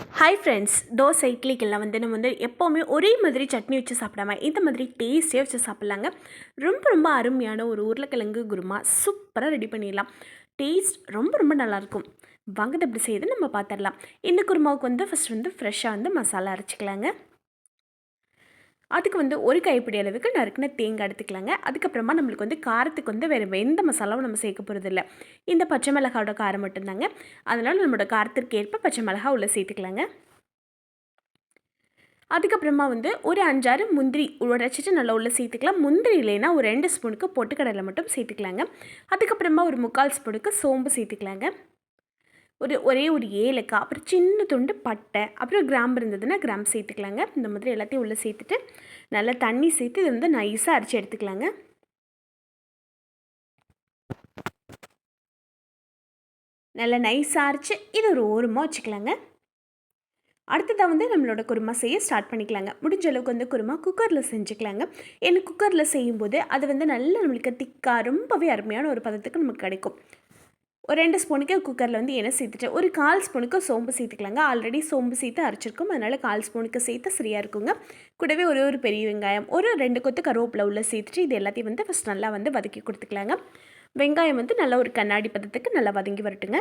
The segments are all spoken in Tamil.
ஹாய் ஃப்ரெண்ட்ஸ் தோசை இட்லிக்கெல்லாம் வந்து நம்ம வந்து எப்போவுமே ஒரே மாதிரி சட்னி வச்சு சாப்பிடாம இந்த மாதிரி டேஸ்டியாக வச்சு சாப்பிட்லாங்க. ரொம்ப ரொம்ப அருமையான ஒரு உருளைக்கிழங்கு குருமா சூப்பராக ரெடி பண்ணிடலாம். டேஸ்ட் ரொம்ப ரொம்ப நல்லாயிருக்கும். வாங்க எப்படி செய்யுது நம்ம பார்த்துடலாம். இந்த குருமாவுக்கு வந்து ஃபஸ்ட் வந்து ஃப்ரெஷ்ஷாக வந்து மசாலா அரைச்சிக்கலாங்க. அதுக்கு வந்து ஒரு கைப்பிடி அளவுக்கு நறுக்கின தேங்காய் எடுத்துக்கலாங்க. அதுக்கப்புறமா நம்மளுக்கு வந்து காரத்துக்கு வந்து வேறு எந்த மசாலாவும் நம்ம சேர்க்க போகிறதில்ல இந்த பச்சை மிளகாவோட காரம் மட்டும்தாங்க. அதனால் நம்மளோட காரத்திற்கு ஏற்ப பச்சை மிளகா உள்ளே சேர்த்துக்கலாங்க. அதுக்கப்புறமா வந்து ஒரு அஞ்சாறு முந்திரி உடைச்சிட்டு நல்லா உள்ளே சேர்த்துக்கலாம். முந்திரி இல்லைன்னா ஒரு ரெண்டு ஸ்பூனுக்கு பொட்டுக்கடலை மட்டும் சேர்த்துக்கலாங்க. அதுக்கப்புறமா ஒரு முக்கால் ஸ்பூனுக்கு சோம்பு சேர்த்துக்கலாங்க. ஒரு ஒரே ஒரு ஏலக்காய் அப்புறம் சின்ன துண்டு பட்டை அப்புறம் கிராம்பு இருந்ததுன்னா கிராம் சேர்த்துக்கலாங்க. இந்த மாதிரி எல்லாத்தையும் உள்ளே சேர்த்துட்டு நல்லா தண்ணி சேர்த்து இது வந்து நைஸாக அரைச்சி எடுத்துக்கலாங்க. நல்லா நைஸாக அரைச்சி இது ஒரு ஓரமாக வச்சுக்கலாங்க. அடுத்ததாக வந்து நம்மளோட குருமா செய்ய ஸ்டார்ட் பண்ணிக்கலாங்க. முடிஞ்ச அளவுக்கு வந்து குருமா குக்கரில் செஞ்சுக்கலாங்க. ஏன்னா குக்கரில் செய்யும்போது அது வந்து நல்ல நம்மளுக்கு திக்காக ரொம்பவே அருமையான ஒரு பதத்துக்கு நமக்கு கிடைக்கும். ஒரு ரெண்டு ஸ்பூனுக்கு குக்கரில் வந்து எண்ணெய் சேர்த்துட்டு ஒரு கால் ஸ்பூனுக்கு சோம்பு சேர்த்துக்கலாங்க. ஆல்ரெடி சோம்பு சேர்த்து அரைச்சிருக்கோம். அதனால் கால் ஸ்பூனுக்கு சேர்த்து சரியாக இருக்குங்க. கூடவே ஒரே ஒரு பெரிய வெங்காயம் ஒரு ரெண்டு கொத்து கருவேப்பில் உள்ள சேர்த்துட்டு இது எல்லாத்தையும் வந்து ஃபஸ்ட் நல்லா வந்து வதக்கி கொடுத்துக்கலாங்க. வெங்காயம் வந்து நல்லா ஒரு கண்ணாடி பதத்துக்கு நல்லா வதங்கி வரட்டுங்க.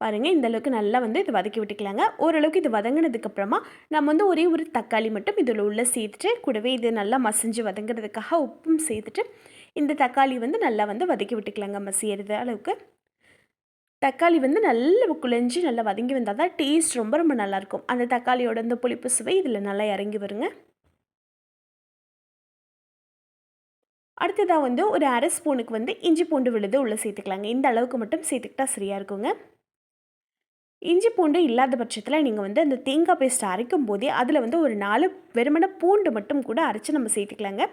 பாருங்கள் இந்த அளவுக்கு நல்லா வந்து இது வதக்கி விட்டுக்கலாங்க. ஓரளவுக்கு இது வதங்கினதுக்கப்புறமா நம்ம வந்து ஒரே ஒரு தக்காளி மட்டும் இதில் உள்ள சேர்த்துட்டு கூடவே இது நல்லா மசிஞ்சு வதங்குறதுக்காக உப்பும் சேர்த்துட்டு இந்த தக்காளி வந்து நல்லா வந்து வதக்கி விட்டுக்கலாங்க மசியறது அளவுக்கு. தக்காளி வந்து நல்லா குழஞ்சி நல்லா வதங்கி வந்தால் தான் டேஸ்ட் ரொம்ப ரொம்ப நல்லாயிருக்கும் அந்த தக்காளியோட அந்த புளிப்பு சுவை இதில் நல்லா இறங்கி வருங்க. அடுத்ததாக வந்து ஒரு அரை ஸ்பூனுக்கு வந்து இஞ்சி பூண்டு விழுது உள்ளே சேர்த்துக்கலாங்க. இந்த அளவுக்கு மட்டும் சேர்த்துக்கிட்டா சரியாக இருக்குங்க. இஞ்சி பூண்டு இல்லாத பட்சத்தில் நீங்கள் வந்து அந்த தேங்காய் பேஸ்ட் அரைக்கும் போதே அதில் வந்து ஒரு நாலு வெறுமன பூண்டு மட்டும் கூட அரைச்சி நம்ம சேர்த்துக்கலாங்க.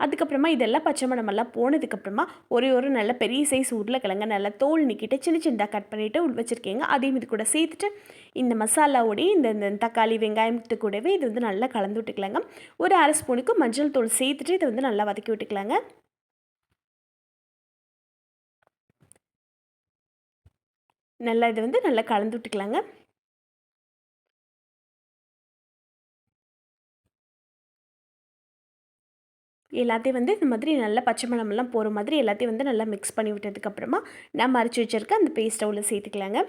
அதுக்கப்புறமா இதெல்லாம் பச்சை மணமெல்லாம் போனதுக்கப்புறமா ஒரே ஒரு நல்ல பெரிய சைஸ் உருளைக்கிழங்க நல்லா தோல் நிற்கிட்டு சின்ன சின்னதாக கட் பண்ணிவிட்டு உள் வச்சுருக்கீங்க. அதையும் இது கூட சேர்த்துட்டு இந்த மசாலாவோடையும் இந்த இந்த தக்காளி வெங்காயத்து கூடவே இது வந்து நல்லா கலந்து விட்டுக்கலாங்க. ஒரு அரை ஸ்பூனுக்கு மஞ்சள் தூள் சேர்த்துட்டு இதை வந்து நல்லா வதக்கி விட்டுக்கலாங்க. நல்லா இதை வந்து நல்லா கலந்து விட்டுக்கலாங்க. எல்லாத்தையும் வந்து இந்த மாதிரி நல்லா பச்சை மிளமெல்லாம் போகிற மாதிரி எல்லாத்தையும் வந்து நல்லா மிக்ஸ் பண்ணி விட்டதுக்கப்புறமா நம்ம அரைச்சி வச்சுருக்க அந்த பேஸ்ட்டை உள்ள சேர்த்துக்கலாங்க.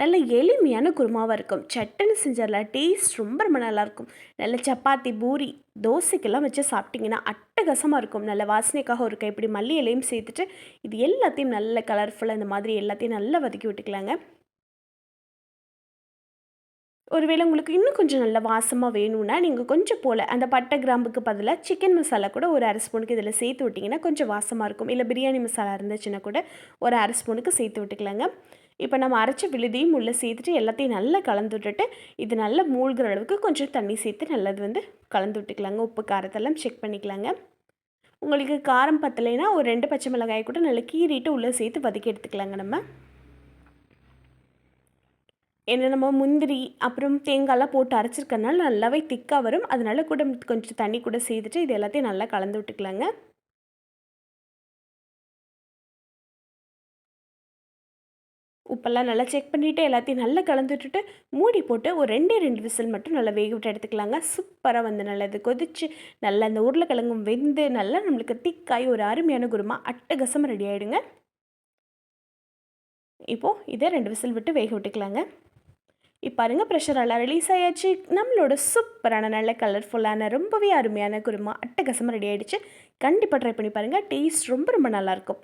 நல்ல எளிமையான குருமாவாக இருக்கும். சட்டன்னு செஞ்சிடலாம். டேஸ்ட் ரொம்ப ரொம்ப நல்லாயிருக்கும் நல்ல சப்பாத்தி பூரி தோசைக்கெல்லாம் வச்சு சாப்பிட்டிங்கன்னா அட்டகசமாக இருக்கும். நல்ல வாசனைக்காக ஒரு இப்படி மல்லி இலையும் சேர்த்துட்டு இது எல்லாத்தையும் நல்ல கலர்ஃபுல்லாக இந்த மாதிரி எல்லாத்தையும் நல்லா வதக்கி விட்டுக்கலாங்க. ஒருவேளை உங்களுக்கு இன்னும் கொஞ்சம் நல்ல வாசமாக வேணும்னா நீங்கள் கொஞ்சம் போல் அந்த பட்டை கிராம்புக்கு பதிலாக சிக்கன் மசாலா கூட ஒரு அரை ஸ்பூனுக்கு இதில் சேர்த்து விட்டிங்கன்னா கொஞ்சம் வாசமாக இருக்கும். இல்லை பிரியாணி மசாலா இருந்துச்சுன்னா கூட ஒரு அரை ஸ்பூனுக்கு சேர்த்து விட்டுக்கலாங்க. இப்போ நம்ம அரைச்ச விழுதியும் உள்ளே சேர்த்துட்டு எல்லாத்தையும் நல்லா கலந்து விட்டுட்டு இது நல்லா மூழ்கிற அளவுக்கு கொஞ்சம் தண்ணி சேர்த்து நல்லது வந்து கலந்து விட்டுக்கலாங்க. உப்பு காரத்தெல்லாம் செக் பண்ணிக்கலாங்க. உங்களுக்கு காரம் பத்தலைன்னா ஒரு ரெண்டு பச்சை மிளகாய் கூட நல்லா கீறிட்டு உள்ளே சேர்த்து வதக்கி எடுத்துக்கலாங்க நம்ம. ஏன்னா நம்ம முந்திரி அப்புறம் தேங்காய்லாம் போட்டு அரைச்சிருக்கனால நல்லாவே திக்காக வரும். அதனால கூட கொஞ்சம் தண்ணி கூட சேர்த்துட்டு இது எல்லாத்தையும் நல்லா கலந்து விட்டுக்கலாங்க. உப்பெல்லாம் நல்லா செக் பண்ணிவிட்டு எல்லாத்தையும் நல்லா கலந்து விட்டுட்டு மூடி போட்டு ஒரு ரெண்டே ரெண்டு விசில் மட்டும் நல்லா வேக விட்டு எடுத்துக்கலாங்க. சூப்பராக வந்து நல்லா இது கொதிச்சு நல்லா அந்த உருளைக்கிழங்கும் வெந்து நல்லா நம்மளுக்கு திக்காய் ஒரு அருமையான குருமா அட்டகசமாக ரெடி ஆகிடுங்க இப்போது இதை ரெண்டு விசில் விட்டு வேக விட்டுக்கலாங்க. இப்போ பாருங்க ப்ரெஷர் எல்லாம் ரிலீஸ் ஆயாச்சு. நம்மளோட சூப்பரான நல்ல கலர்ஃபுல்லான ரொம்பவே அருமையான குருமா அட்டகசமாக ரெடி ஆகிடுச்சு கண்டிப்பாக ட்ரை பண்ணி பாருங்கள் டேஸ்ட் ரொம்ப ரொம்ப நல்லாயிருக்கும்